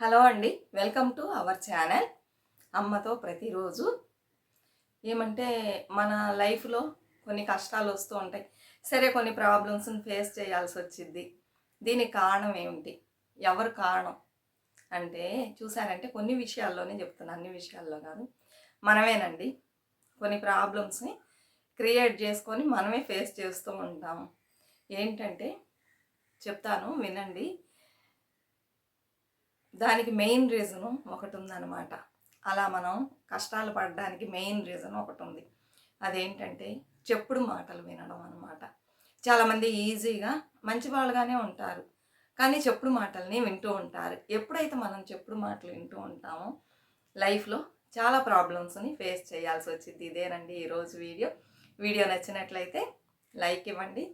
Hello అండి welcome to our channel. అమ్మతో ప్రతిరోజు ఏమంటే మన లైఫ్లో కొన్ని కష్టాలు వస్తూ ఉంటాయి. సరే కొన్ని ప్రాబ్లమ్స్ని ఫేస్ చేయాల్సి వచ్చింది దీనికి కారణం ఏమిటి? ఎవరు కారణం? అంటే చూసారంటే కొన్ని విషయాల్లోనే చెప్తున్నాను అన్ని విషయాల్లో కాదు. మనమేనండి కొన్ని ప్రాబ్లమ్స్ని క్రియేట్ చేసుకొని మనమే ఫేస్ చేస్తూ ఉంటాము ఏంటంటే చెప్తాను వినండి. దానికి మెయిన్ రీజను ఒకటి ఉందన్నమాట అలా మనం కష్టాలు పడడానికి మెయిన్ రీజన్ ఒకటి ఉంది అదేంటంటే చెప్పుడు మాటలు వినడం అనమాట చాలామంది ఈజీగా మంచి వాళ్ళుగానే ఉంటారు. కానీ చెప్పుడు మాటల్ని వింటూ ఉంటారు. ఎప్పుడైతే మనం చెప్పుడు మాటలు వింటూ ఉంటామో లైఫ్లో చాలా ప్రాబ్లమ్స్ని ఫేస్ చేయాల్సి వచ్చింది ఇదేనండి ఈరోజు వీడియో. వీడియో నచ్చినట్లయితే లైక్ ఇవ్వండి.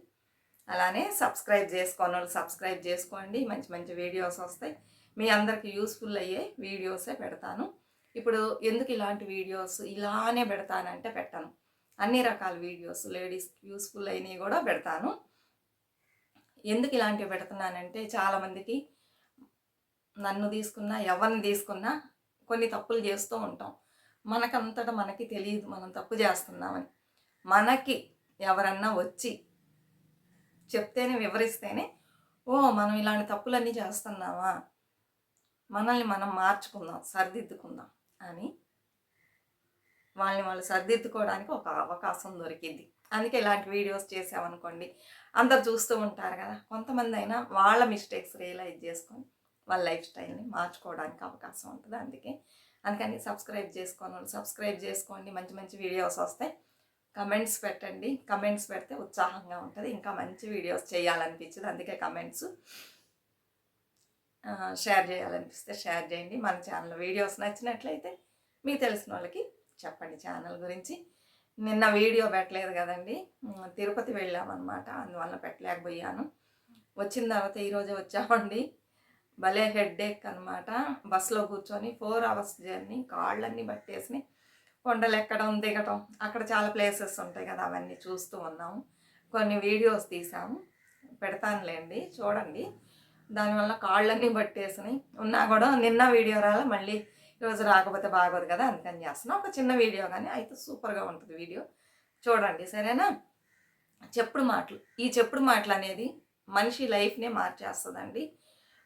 అలానే సబ్స్క్రైబ్ చేసుకోని వాళ్ళు సబ్స్క్రైబ్ చేసుకోండి. మంచి మంచి వీడియోస్ వస్తాయి. మీ అందరికి యూస్ఫుల్ అయ్యే వీడియోసే పెడతాను. ఇప్పుడు ఎందుకు ఇలాంటి వీడియోస్ ఇలానే పెడతానంటే పెట్టను. అన్ని రకాల వీడియోస్ లేడీస్ యూస్ఫుల్ అయినవి కూడా పెడతాను. ఎందుకు ఇలాంటివి పెడుతున్నానంటే చాలామందికి నన్ను తీసుకున్నా ఎవరిని తీసుకున్నా కొన్ని తప్పులు చేస్తూ ఉంటాం. మనకంతటా మనకి తెలియదు మనం తప్పు చేస్తున్నామని. మనకి ఎవరన్నా వచ్చి చెప్తేనే వివరిస్తేనే ఓ మనం ఇలాంటి తప్పులన్నీ చేస్తున్నామా? మనల్ని మనం మార్చుకుందాం సరిదిద్దుకుందాం అని వాళ్ళని వాళ్ళు సరిదిద్దుకోవడానికి ఒక అవకాశం దొరికింది. అందుకే ఇలాంటి వీడియోస్ చేసామనుకోండి అందరు చూస్తూ ఉంటారు కదా కొంతమంది అయినా వాళ్ళ మిస్టేక్స్ రియలైజ్ చేసుకొని వాళ్ళ లైఫ్ స్టైల్ని మార్చుకోవడానికి అవకాశం ఉంటుంది అందుకే. అందుకని సబ్స్క్రైబ్ చేసుకొని వాళ్ళు సబ్స్క్రైబ్ చేసుకోండి మంచి మంచి వీడియోస్ వస్తాయి. కమెంట్స్ పెట్టండి కమెంట్స్ పెడితే ఉత్సాహంగా ఉంటుంది. ఇంకా మంచి వీడియోస్ చేయాలనిపించింది అందుకే కమెంట్స్ షేర్ చేయాలనిపిస్తే షేర్ చేయండి. మన ఛానల్ వీడియోస్ నచ్చినట్లయితే మీకు తెలిసిన వాళ్ళకి చెప్పండి ఛానల్ గురించి. నిన్న వీడియో పెట్టలేదు కదండి. తిరుపతి వెళ్ళామన్నమాట. అందువల్ల పెట్టలేకపోయాను. వచ్చిన తర్వాత ఈరోజు వచ్చామండి. భలే హెడ్ ఏక్ అనమాట బస్సులో కూర్చొని ఫోర్ అవర్స్ జర్నీ కాళ్ళన్నీ పట్టేసి కొండలు ఎక్కడం దిగటం. అక్కడ చాలా ప్లేసెస్ ఉంటాయి కదా అవన్నీ చూస్తూ ఉన్నాము. కొన్ని వీడియోస్ తీసాము. పెడతానులేండి. చూడండి. దానివల్ల కాళ్ళన్నీ పట్టేసినాయి. ఉన్నా కూడా నిన్న వీడియో రాలే మళ్ళీ ఈరోజు రాకపోతే బాగోదు కదా అందుకని చేస్తున్నా. ఒక చిన్న వీడియో కానీ అయితే సూపర్గా ఉంటుంది వీడియో. చూడండి సరేనా? చెప్పుడు మాటలు. ఈ చెప్పుడు మాటలు అనేది మనిషి లైఫ్నే మార్చేస్తుందండి.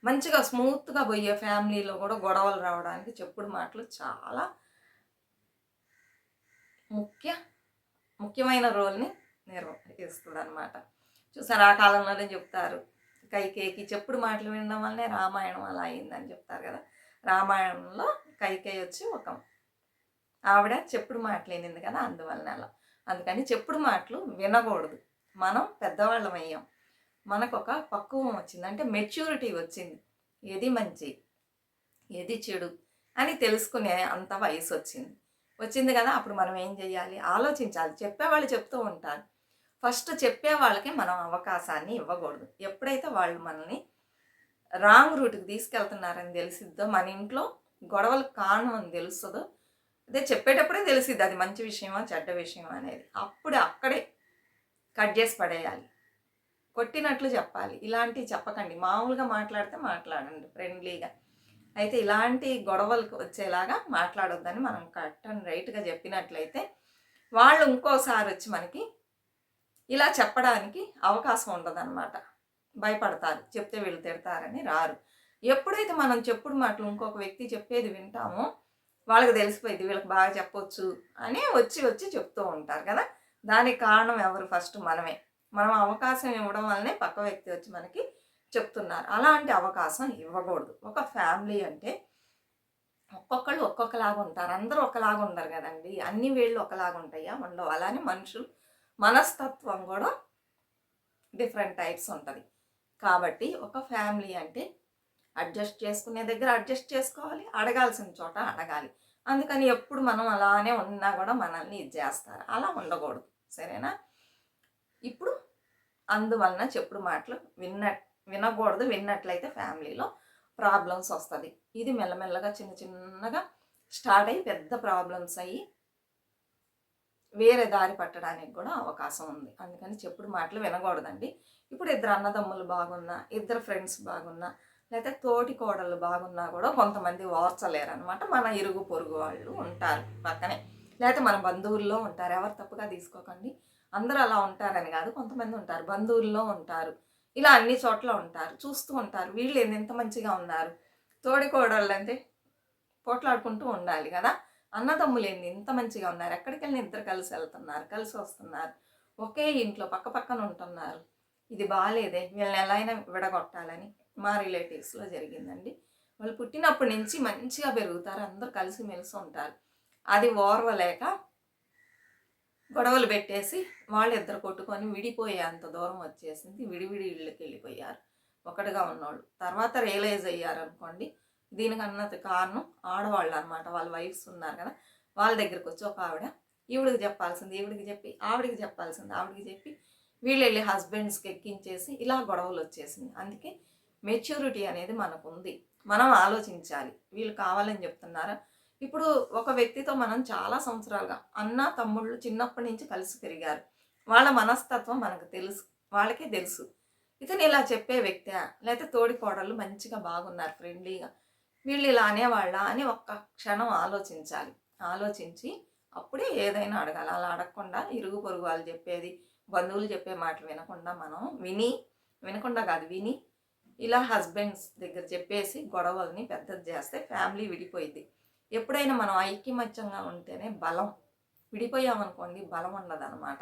మంచిగా స్మూత్గా పోయే ఫ్యామిలీలో కూడా గొడవలు రావడానికి చెప్పుడు మాటలు చాలా ముఖ్య ముఖ్యమైన రోల్ని నిర్వహిస్తుంది అనమాట చూసారు ఆ కాలంలోనే చెప్తారు. కైకేయికి చెప్పుడు మాటలు వినడం వల్లనే రామాయణం అలా అయిందని చెప్తారు కదా. రామాయణంలో కైకేయి వచ్చి ఒక ఆవిడ చెప్పుడు మాటలు వినింది కదా అందువలన అలా. అందుకని చెప్పుడు మాటలు వినకూడదు. మనం పెద్దవాళ్ళం అయ్యాం. మనకు ఒక పక్వం వచ్చింది. అంటే మెచ్యూరిటీ వచ్చింది. ఏది మంచి ఏది చెడు అని తెలుసుకునే అంత వయసు వచ్చింది. వచ్చింది కదా అప్పుడు మనం ఏం చేయాలి ఆలోచించాలి. చెప్పేవాళ్ళు చెప్తూ ఉంటారు. ఫస్ట్ చెప్పే వాళ్ళకి మనం అవకాశాన్ని ఇవ్వకూడదు. ఎప్పుడైతే వాళ్ళు మనల్ని రాంగ్ రూట్కి తీసుకెళ్తున్నారని తెలిసిద్దో మన ఇంట్లో గొడవలు కారణం అని తెలుస్తుందో అదే చెప్పేటప్పుడే తెలిసిద్ది అది మంచి విషయమా చెడ్డ విషయమా అనేది. అప్పుడే అక్కడే కట్ చేసి పడేయాలి. కొట్టినట్లు చెప్పాలి. ఇలాంటివి చెప్పకండి. మామూలుగా మాట్లాడితే మాట్లాడండి ఫ్రెండ్లీగా. అయితే ఇలాంటి గొడవలకు వచ్చేలాగా మాట్లాడొద్దని మనం కట్ అండ్ రైట్గా చెప్పినట్లయితే వాళ్ళు ఇంకోసారి వచ్చి మనకి ఇలా చెప్పడానికి అవకాశం ఉండదన్నమాట. భయపడతారు చెప్తే వీళ్ళు తిడతారని రారు. ఎప్పుడైతే మనం చెప్పుడు మాటలు ఇంకొక వ్యక్తి చెప్పేది వింటామో వాళ్ళకి తెలిసిపోయింది వీళ్ళకి బాగా చెప్పొచ్చు అని వచ్చి వచ్చి చెప్తూ ఉంటారు కదా. దానికి కారణం ఎవరు? ఫస్ట్ మనమే. మనం అవకాశం ఇవ్వడం వల్లనే పక్క వ్యక్తి వచ్చి మనకి చెప్తున్నారు. అలాంటి అవకాశం ఇవ్వకూడదు. ఒక ఫ్యామిలీ అంటే ఒక్కొక్కళ్ళు ఒక్కొక్కలాగా ఉంటారు. అందరూ ఒకలాగా ఉండరు కదండి. అన్ని వేళ్ళు ఒకలాగా ఉంటాయా ఉండవు. అలానే మనుషులు మనస్తత్వం కూడా డిఫరెంట్ టైప్స్ ఉంటుంది. కాబట్టి ఒక ఫ్యామిలీ అంటే అడ్జస్ట్ చేసుకునే దగ్గర అడ్జస్ట్ చేసుకోవాలి అడగాల్సిన చోట అడగాలి. అందుకని ఎప్పుడు మనం అలానే ఉన్నా కూడా మనల్ని ఇది చేస్తారు. అలా ఉండకూడదు. సరేనా? ఇప్పుడు అందువలన చెప్పుడు మాటలు విన్న వినకూడదు. విన్నట్లయితే ఫ్యామిలీలో ప్రాబ్లమ్స్ వస్తుంది. ఇది మెల్లమెల్లగా చిన్న చిన్నగా స్టార్ట్ అయ్యి పెద్ద ప్రాబ్లమ్స్ అయ్యి వేరే దారి పట్టడానికి కూడా అవకాశం ఉంది. అందుకని చెప్పుడు మాటలు వినకూడదండి. ఇప్పుడు ఇద్దరు అన్నదమ్ములు బాగున్నా ఇద్దరు ఫ్రెండ్స్ బాగున్నా లేకపోతే తోటి కోడలు బాగున్నా కూడా కొంతమంది ఓర్చలేరు అనమాట మన ఇరుగు పొరుగు వాళ్ళు ఉంటారు పక్కనే. లేకపోతే మన బంధువుల్లో ఉంటారు. ఎవరు తప్పుగా తీసుకోకండి. అందరూ అలా ఉంటారని కాదు. కొంతమంది ఉంటారు. బంధువుల్లో ఉంటారు. ఇలా అన్ని చోట్ల ఉంటారు. చూస్తూ ఉంటారు. వీళ్ళు ఎంత మంచిగా ఉన్నారు. తోడి కోడళ్ళు అంటే పోట్లాడుకుంటూ ఉండాలి కదా. అన్నదమ్ములేంది. ఇంత మంచిగా ఉన్నారు. ఎక్కడికి వెళ్ళిన ఇద్దరు కలిసి వెళ్తున్నారు కలిసి వస్తున్నారు. ఒకే ఇంట్లో పక్క పక్కన ఉంటున్నారు. ఇది బాగాలేదే వీళ్ళని ఎలా అయినా విడగొట్టాలని మా రిలేటివ్స్లో జరిగిందండి. వాళ్ళు పుట్టినప్పటి నుంచి మంచిగా పెరుగుతారు అందరూ కలిసి మెలిసి ఉంటారు. అది ఓర్వలేక గొడవలు పెట్టేసి వాళ్ళు ఇద్దరు కొట్టుకొని విడిపోయే అంత దూరం వచ్చేసింది. విడివిడి ఇళ్ళకి వెళ్ళిపోయారు ఒకటిగా ఉన్నోళ్ళు. తర్వాత రియలైజ్ అయ్యారు అనుకోండి దీనికన్నా కారణం ఆడవాళ్ళు అనమాట వాళ్ళ వైఫ్స్ ఉన్నారు కదా. వాళ్ళ దగ్గరికి వచ్చి ఒక ఆవిడ ఈవిడికి చెప్పాల్సింది ఈవిడికి చెప్పి ఆవిడికి చెప్పాల్సింది ఆవిడికి చెప్పి వీళ్ళు వెళ్ళి హస్బెండ్స్కి ఎక్కించేసి ఇలా గొడవలు వచ్చేసింది అందుకే మెచ్యూరిటీ అనేది మనకు ఉంది మనం ఆలోచించాలి. వీళ్ళు కావాలని చెప్తున్నారా? ఇప్పుడు ఒక వ్యక్తితో మనం చాలా సంవత్సరాలుగా అన్న తమ్ముళ్ళు చిన్నప్పటి నుంచి కలిసి పెరిగారు. వాళ్ళ మనస్తత్వం మనకు తెలుసు. వాళ్ళకే తెలుసు. ఇతను ఇలా చెప్పే వ్యక్తి లేకపోతే తోడి కోడళ్ళు మంచిగా బాగున్నారు ఫ్రెండ్లీగా. వీళ్ళు ఇలా అనేవాళ్ళ అని ఒక్క క్షణం ఆలోచించాలి. ఆలోచించి అప్పుడే ఏదైనా అడగాలి. అలా అడగకుండా ఇరుగు పొరుగు వాళ్ళు చెప్పేది బంధువులు చెప్పే మాటలు వినకుండా మనం విని వినకుండా కాదు విని ఇలా హస్బెండ్స్ దగ్గర చెప్పేసి గొడవల్ని పెద్దది చేస్తే ఫ్యామిలీ విడిపోయింది ఎప్పుడైనా మనం ఐక్యమత్యంగా ఉంటేనే బలం విడిపోయామనుకోండి బలం ఉండదన్నమాట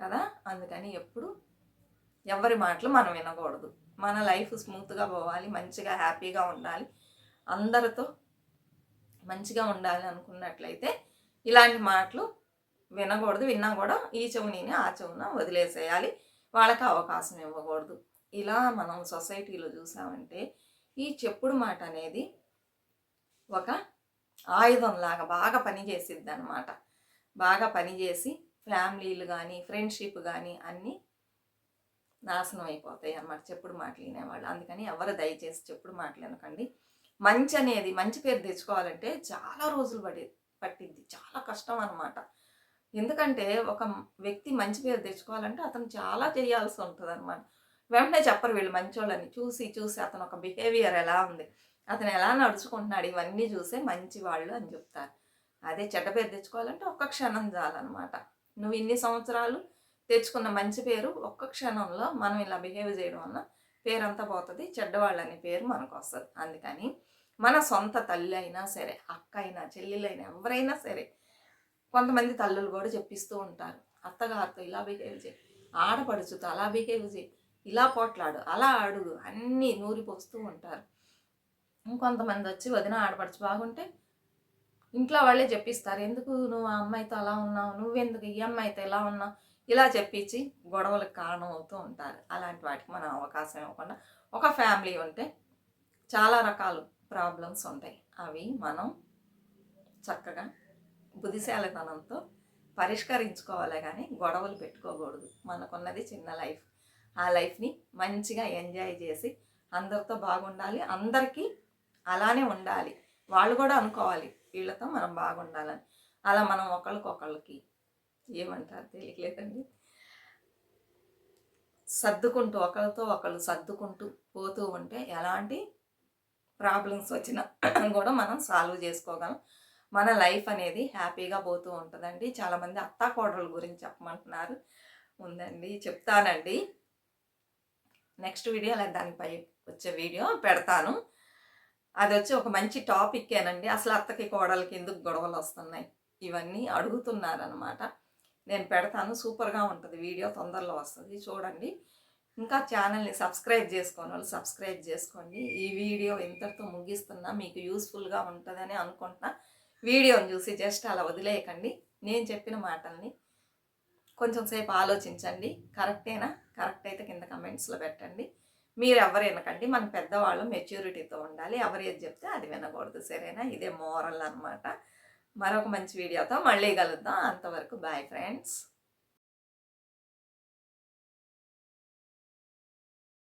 కదా? అందుకని ఎప్పుడు ఎవరి మాటలు మనం వినకూడదు. మన లైఫ్ స్మూత్గా పోవాలి మంచిగా హ్యాపీగా ఉండాలి. అందరితో మంచిగా ఉండాలి అనుకున్నట్లయితే ఇలాంటి మాటలు వినకూడదు. విన్నా కూడా ఈ చెవుని ఆ చెవున వదిలేసేయాలి. వాళ్ళకి అవకాశం ఇవ్వకూడదు. ఇలా మనం సొసైటీలో చూసామంటే ఈ చెప్పుడు మాట అనేది ఒక ఆయుధంలాగా బాగా పనిచేసిద్ది అనమాట బాగా పనిచేసి ఫ్యామిలీలు కానీ ఫ్రెండ్షిప్ కానీ అన్నీ నాశనం అయిపోతాయి అన్నమాట చెప్పుడు మాటలు వినేవాళ్ళు. అందుకని ఎవరు దయచేసి చెప్పుడు మాటలు వినకండి. మంచి అనేది మంచి పేరు తెచ్చుకోవాలంటే చాలా రోజులు పడి పట్టింది. చాలా కష్టం అనమాట ఎందుకంటే ఒక వ్యక్తి మంచి పేరు తెచ్చుకోవాలంటే అతను చాలా చేయాల్సి ఉంటుంది అనమాట వెంటనే చెప్పరు వీళ్ళు మంచోళ్ళని. చూసి చూసి అతను ఒక బిహేవియర్ ఎలా ఉంది? అతను ఎలా నడుచుకుంటున్నాడు? ఇవన్నీ చూసే మంచి వాళ్ళు అని చెప్తారు. అదే చెడ్డ పేరు తెచ్చుకోవాలంటే ఒక్క క్షణం చాలన్నమాట. నువ్వు ఇన్ని సంవత్సరాలు తెచ్చుకున్న మంచి పేరు ఒక్క క్షణంలో మనం ఇలా బిహేవ్ చేయడం వల్ల పేరంతా పోతుంది. చెడ్డవాళ్ళని పేరు మనకు వస్తుంది. అందుకని మన సొంత తల్లి అయినా సరే అక్క అయినా చెల్లెలైనా ఎవరైనా సరే కొంతమంది తల్లులు కూడా చెప్పిస్తూ ఉంటారు. అత్తగారితో ఇలా బిహేవ్ చేయి ఆడపడుచుతో అలా బిహేవ్ చేయి ఇలా పోట్లాడు అలా అడుగు అన్నీ నూరిపోస్తూ ఉంటారు. ఇంకొంతమంది వచ్చి వదిన ఆడపడుచు బాగుంటే ఇంట్లో వాళ్ళే చెప్పిస్తారు ఎందుకు నువ్వు ఆ అమ్మాయితో అలా ఉన్నావు? నువ్వెందుకు ఈ అమ్మాయితో ఇలా ఉన్నావు? ఇలా చెప్పించి గొడవలకు కారణం అవుతూ ఉంటారు. అలాంటి వాటికి మనం అవకాశం ఇవ్వకుండా ఒక ఫ్యామిలీ ఉంటే చాలా రకాల ప్రాబ్లమ్స్ ఉంటాయి. అవి మనం చక్కగా బుద్ధిశాలతనంతో పరిష్కరించుకోవాలి కానీ గొడవలు పెట్టుకోకూడదు. మనకున్నది చిన్న లైఫ్. ఆ లైఫ్ని మంచిగా ఎంజాయ్ చేసి అందరితో బాగుండాలి. అందరికీ అలానే ఉండాలి. వాళ్ళు కూడా అనుకోవాలి వీళ్ళతో మనం బాగుండాలని. అలా మనం ఒకళ్ళకొకళ్ళకి ఏమంటారు తెలియలేదండి. సర్దుకుంటూ ఒకరితో ఒకళ్ళు సర్దుకుంటూ పోతూ ఉంటే ఎలాంటి ప్రాబ్లమ్స్ వచ్చినా కూడా మనం సాల్వ్ చేసుకోగలం. మన లైఫ్ అనేది హ్యాపీగా పోతూ ఉంటుందండి. చాలామంది అత్తాకోడల గురించి చెప్పమంటున్నారు. ఉందండి. చెప్తానండి. నెక్స్ట్ వీడియో లేదా దానిపై వచ్చే వీడియో పెడతాను. అది వచ్చి ఒక మంచి టాపిక్కేనండి అసలు అత్తకి కోడలకి ఎందుకు గొడవలు వస్తున్నాయి? ఇవన్నీ అడుగుతున్నారనమాట నేను పెడతాను. సూపర్గా ఉంటుంది. వీడియో తొందరలో వస్తుంది. చూడండి. ఇంకా ఛానల్ని సబ్స్క్రైబ్ చేసుకోని వాళ్ళు సబ్స్క్రైబ్ చేసుకోండి. ఈ వీడియో ఇంతటితో ముగిస్తున్నా. మీకు యూస్ఫుల్గా ఉంటుందని అనుకుంటున్నా. వీడియోని చూసి జస్ట్ అలా వదిలేయకండి. నేను చెప్పిన మాటల్ని కొంచెం సేపు ఆలోచించండి. కరెక్టేనా? కరెక్ట్ అయితే కింద కమెంట్స్లో పెట్టండి. మీరు ఎవరు వినకండి. మన పెద్దవాళ్ళు మెచ్యూరిటీతో ఉండాలి. ఎవరు ఏది చెప్తే అది వినకూడదు. సరేనా? ఇదే మోరల్ అనమాట మరొక మంచి వీడియోతో మళ్ళీ కలుద్దాం. అంతవరకు బాయ్ ఫ్రెండ్స్.